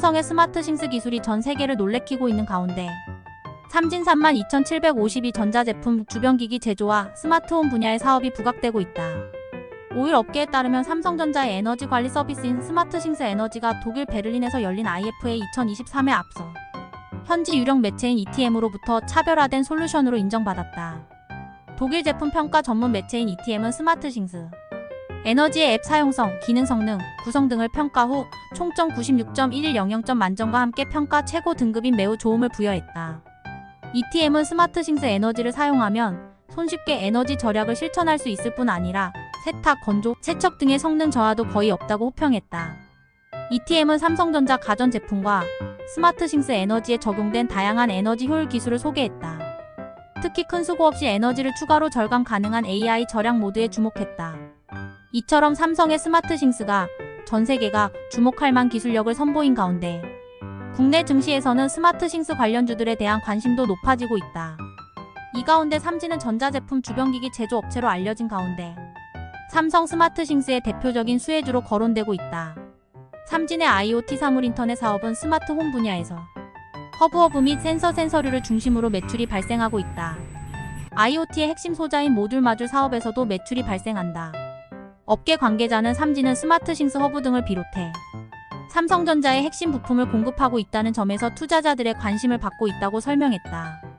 삼성의 스마트싱스 기술이 전 세계를 놀래키고 있는 가운데 삼진 3만 2,752 전자제품 주변기기 제조와 스마트홈 분야의 사업이 부각되고 있다. 5일 업계에 따르면 삼성전자의 에너지 관리 서비스인 스마트싱스 에너지가 독일 베를린에서 열린 IFA 2023에 앞서 현지 유력 매체인 ETM으로부터 차별화된 솔루션으로 인정받았다. 독일 제품 평가 전문 매체인 ETM은 스마트싱스 에너지의 앱 사용성, 기능 성능, 구성 등을 평가 후 총점 96.1100점 만점과 함께 평가 최고 등급인 매우 좋음을 부여했다. ETM은 스마트싱스 에너지를 사용하면 손쉽게 에너지 절약을 실천할 수 있을 뿐 아니라 세탁, 건조, 세척 등의 성능 저하도 거의 없다고 호평했다. ETM은 삼성전자 가전제품과 스마트싱스 에너지에 적용된 다양한 에너지 효율 기술을 소개했다. 특히 큰 수고 없이 에너지를 추가로 절감 가능한 AI 절약 모드에 주목했다. 이처럼 삼성의 스마트싱스가 전 세계가 주목할 만 기술력을 선보인 가운데 국내 증시에서는 스마트싱스 관련주들에 대한 관심도 높아지고 있다. 이 가운데 삼진은 전자제품 주변기기 제조업체로 알려진 가운데 삼성 스마트싱스의 대표적인 수혜주로 거론되고 있다. 삼진의 IoT 사물 인터넷 사업은 스마트홈 분야에서 허브허브 및 센서 센서류를 중심으로 매출이 발생하고 있다. IoT의 핵심 소자인 모듈 마듈 사업에서도 매출이 발생한다. 업계 관계자는 삼진은 스마트싱스 허브 등을 비롯해 삼성전자의 핵심 부품을 공급하고 있다는 점에서 투자자들의 관심을 받고 있다고 설명했다.